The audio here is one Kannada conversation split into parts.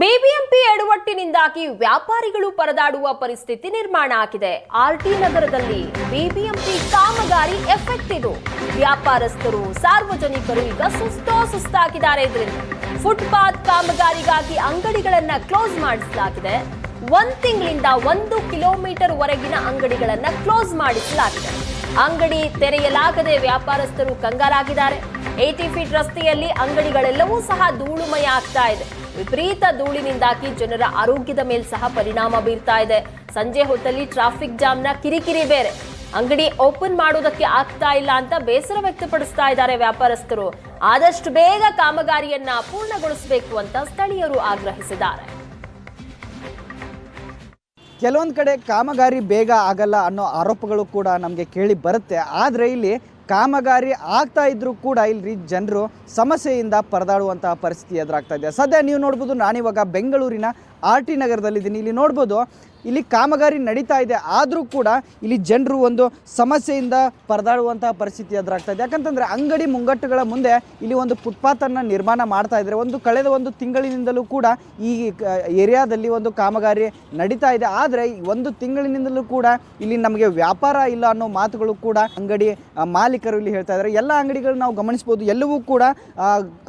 ಬಿಬಿಎಂಪಿ ಎಡವಟ್ಟಿನಿಂದಾಗಿ ವ್ಯಾಪಾರಿಗಳು ಪರದಾಡುವ ಪರಿಸ್ಥಿತಿ ನಿರ್ಮಾಣ ಆಗಿದೆ. ಆರ್ಟಿ ನಗರದಲ್ಲಿ ಬಿಬಿಎಂಪಿ ಕಾಮಗಾರಿ ಎಫೆಕ್ಟ್ ಇದು. ವ್ಯಾಪಾರಸ್ಥರು, ಸಾರ್ವಜನಿಕರು ಈಗ ಸುಸ್ತೋ ಸುಸ್ತಾಗಿದ್ದಾರೆ ಇದರಿಂದ. ಫುಟ್ಪಾತ್ ಕಾಮಗಾರಿಗಾಗಿ ಅಂಗಡಿಗಳನ್ನ ಕ್ಲೋಸ್ ಮಾಡಿಸಲಾಗಿದೆ. ಒಂದ್ ತಿಂಗಳಿಂದ ಒಂದು ಕಿಲೋಮೀಟರ್ ವರೆಗಿನ ಅಂಗಡಿಗಳನ್ನ ಕ್ಲೋಸ್ ಮಾಡಿಸಲಾಗಿದೆ. ಅಂಗಡಿ ತೆರೆಯಲಾಗದೆ ವ್ಯಾಪಾರಸ್ಥರು ಕಂಗಾಲಾಗಿದ್ದಾರೆ. ಏಟಿ ಫೀಟ್ ರಸ್ತೆಯಲ್ಲಿ ಅಂಗಡಿಗಳೆಲ್ಲವೂ ಸಹ ಧೂಳುಮಯ ಆಗ್ತಾ ಇದೆ. ವಿಪರೀತ ಧೂಳಿನಿಂದಾಗಿ ಜನರ ಆರೋಗ್ಯದ ಮೇಲೆ ಸಹ ಪರಿಣಾಮ ಬೀರ್ತಾ ಇದೆ. ಸಂಜೆ ಹೊತ್ತಲ್ಲಿ ಟ್ರಾಫಿಕ್ ಜಾಮ್ನ ಕಿರಿಕಿರಿ ಬೇರೆ. ಅಂಗಡಿ ಓಪನ್ ಮಾಡೋದಕ್ಕೆ ಆಗ್ತಾ ಇಲ್ಲ ಅಂತ ಬೇಸರ ವ್ಯಕ್ತಪಡಿಸ್ತಾ ಇದ್ದಾರೆ ವ್ಯಾಪಾರಸ್ಥರು. ಆದಷ್ಟು ಬೇಗ ಕಾಮಗಾರಿಯನ್ನ ಪೂರ್ಣಗೊಳಿಸಬೇಕು ಅಂತ ಸ್ಥಳೀಯರು ಆಗ್ರಹಿಸಿದ್ದಾರೆ. ಕೆಲವೊಂದು ಕಡೆ ಕಾಮಗಾರಿ ಬೇಗ ಆಗಲ್ಲ ಅನ್ನೋ ಆರೋಪಗಳು ಕೂಡ ನಮಗೆ ಕೇಳಿ ಬರುತ್ತೆ. ಆದರೆ ಇಲ್ಲಿ ಕಾಮಗಾರಿ ಆಗ್ತಾ ಇದ್ರೂ ಕೂಡ ಇಲ್ಲಿ ಜನರು ಸಮಸ್ಯೆಯಿಂದ ಪರದಾಡುವಂತಹ ಪರಿಸ್ಥಿತಿ ಎದುರಾಗ್ತಾ ಇದೆ. ಸದ್ಯ ನೀವು ನೋಡ್ಬೋದು ನಾನಿವಾಗ ಬೆಂಗಳೂರಿನ ಆರ್ ಟಿ ನಗರದಲ್ಲಿದ್ದೀನಿ ಇಲ್ಲಿ ನೋಡ್ಬೋದು, ಇಲ್ಲಿ ಕಾಮಗಾರಿ ನಡೀತಾ ಇದೆ. ಆದರೂ ಕೂಡ ಇಲ್ಲಿ ಜನರು ಒಂದು ಸಮಸ್ಯೆಯಿಂದ ಪರದಾಡುವಂತಹ ಪರಿಸ್ಥಿತಿ ಎದುರಾಗ್ತಾ ಇದೆ. ಯಾಕಂತಂದರೆ ಅಂಗಡಿ ಮುಂಗಟ್ಟುಗಳ ಮುಂದೆ ಇಲ್ಲಿ ಒಂದು ಫುಟ್ಪಾತನ್ನು ನಿರ್ಮಾಣ ಮಾಡ್ತಾ ಇದ್ದಾರೆ. ಒಂದು ಕಳೆದ ಒಂದು ತಿಂಗಳಿನಿಂದಲೂ ಕೂಡ ಈ ಏರಿಯಾದಲ್ಲಿ ಒಂದು ಕಾಮಗಾರಿ ನಡೀತಾ ಇದೆ. ಆದರೆ ಒಂದು ತಿಂಗಳಿನಿಂದಲೂ ಕೂಡ ಇಲ್ಲಿ ನಮಗೆ ವ್ಯಾಪಾರ ಇಲ್ಲ ಅನ್ನೋ ಮಾತುಗಳು ಕೂಡ ಅಂಗಡಿ ಮಾಲೀಕರು ಇಲ್ಲಿ ಹೇಳ್ತಾ ಇದ್ದಾರೆ. ಎಲ್ಲ ಅಂಗಡಿಗಳು ನಾವು ಗಮನಿಸ್ಬೋದು. ಎಲ್ಲವೂ ಕೂಡ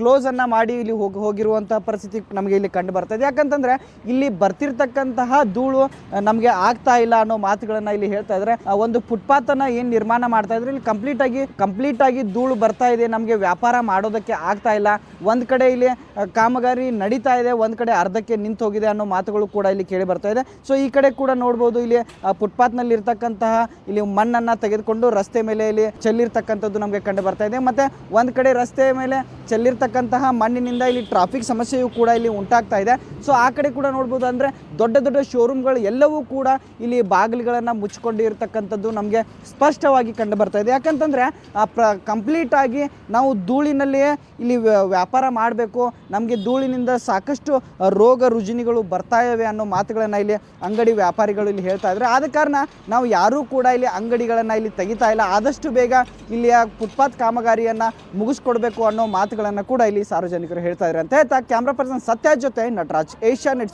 ಕ್ಲೋಸನ್ನು ಮಾಡಿ ಇಲ್ಲಿ ಹೋಗಿ ಹೋಗಿರುವಂಥ ಪರಿಸ್ಥಿತಿ ನಮಗೆ ಇಲ್ಲಿ ಕಂಡು ಬರ್ತಾ ಇದೆ. ಯಾಕಂತಂದರೆ ಇಲ್ಲಿ ಬರ್ತಿರ್ತಕ್ಕಂತಹ ಧೂಳು ನಮಗೆ ಆಗ್ತಾ ಇಲ್ಲ ಅನ್ನೋ ಮಾತುಗಳನ್ನು ಇಲ್ಲಿ ಹೇಳ್ತಾ ಇದ್ದಾರೆ. ಒಂದು ಫುಟ್ಪಾತನ್ನು ಏನು ನಿರ್ಮಾಣ ಮಾಡ್ತಾ ಇದ್ರೆ, ಇಲ್ಲಿ ಕಂಪ್ಲೀಟ್ ಆಗಿ ಕಂಪ್ಲೀಟ್ ಆಗಿ ಧೂಳು ಬರ್ತಾ ಇದೆ, ನಮಗೆ ವ್ಯಾಪಾರ ಮಾಡೋದಕ್ಕೆ ಆಗ್ತಾ ಇಲ್ಲ. ಒಂದು ಕಡೆ ಇಲ್ಲಿ ಕಾಮಗಾರಿ ನಡೀತಾ ಇದೆ, ಒಂದು ಕಡೆ ಅರ್ಧಕ್ಕೆ ನಿಂತು ಹೋಗಿದೆ ಅನ್ನೋ ಮಾತುಗಳು ಕೂಡ ಇಲ್ಲಿ ಕೇಳಿ ಬರ್ತಾ ಇದೆ. ಸೊ ಈ ಕಡೆ ಕೂಡ ನೋಡ್ಬೋದು ಇಲ್ಲಿ ಫುಟ್ಪಾತ್ನಲ್ಲಿ ಇರ್ತಕ್ಕಂತಹ ಇಲ್ಲಿ ಮಣ್ಣನ್ನು ತೆಗೆದುಕೊಂಡು ರಸ್ತೆ ಮೇಲೆ ಇಲ್ಲಿ ಚೆಲ್ಲಿರ್ತಕ್ಕಂಥದ್ದು ನಮಗೆ ಕಂಡು ಬರ್ತಾ ಇದೆ. ಮತ್ತು ಒಂದು ಕಡೆ ರಸ್ತೆ ಮೇಲೆ ಚೆಲ್ಲಿರ್ತಕ್ಕಂತಹ ಮಣ್ಣಿನಿಂದ ಇಲ್ಲಿ ಟ್ರಾಫಿಕ್ ಸಮಸ್ಯೆಯು ಕೂಡ ಇಲ್ಲಿ ಉಂಟಾಗ್ತಾ ಇದೆ. ಸೊ ಆ ಕಡೆ ಕೂಡ ನೋಡ್ಬೋದು ಅಂದರೆ ದೊಡ್ಡ ದೊಡ್ಡ ಶೋರೂಮ್ಗಳು ಎಲ್ಲವೂ ಕೂಡ ಇಲ್ಲಿ ಬಾಗಿಲುಗಳನ್ನು ಮುಚ್ಚಿಕೊಂಡು ಇರತಕ್ಕಂಥದ್ದು ನಮಗೆ ಸ್ಪಷ್ಟವಾಗಿ ಕಂಡು ಬರ್ತಾ ಇದೆ. ಯಾಕಂತಂದರೆ ಪ್ರ ಕಂಪ್ಲೀಟ್ ಆಗಿ ನಾವು ಧೂಳಿನಲ್ಲಿಯೇ ಇಲ್ಲಿ ವ್ಯ- ವ್ಯಾಪಾರ ಮಾಡಬೇಕು. ನಮಗೆ ಧೂಳಿನಿಂದ ಸಾಕಷ್ಟು ರೋಗ ರುಜಿನಿಗಳು ಬರ್ತಾ ಇವೆ ಅನ್ನೋ ಮಾತುಗಳನ್ನು ಇಲ್ಲಿ ಅಂಗಡಿ ವ್ಯಾಪಾರಿಗಳು ಇಲ್ಲಿ ಹೇಳ್ತಾ ಇದ್ದಾರೆ. ಆದ ಕಾರಣ ನಾವು ಯಾರೂ ಕೂಡ ಇಲ್ಲಿ ಅಂಗಡಿಗಳನ್ನು ಇಲ್ಲಿ ತೆಗಿತಾ ಇಲ್ಲ. ಆದಷ್ಟು ಬೇಗ ಇಲ್ಲಿಯ ಫುಟ್ಪಾತ್ ಕಾಮಗಾರಿಯನ್ನು ಮುಗಿಸ್ಕೊಡ್ಬೇಕು ಅನ್ನೋ ಮಾತುಗಳನ್ನು ಕೂಡ ಇಲ್ಲಿ ಸಾರ್ವಜನಿಕರು ಹೇಳ್ತಾ ಇದ್ದಾರೆ ಅಂತ ಹೇಳ್ತಾ ಕ್ಯಾಮ್ರಾ ಪರ್ಸನ್ ಸತ್ಯ ಜೊತೆ ನಟರಾಜ್, ಏಷ್ಯಾ ನೆಟ್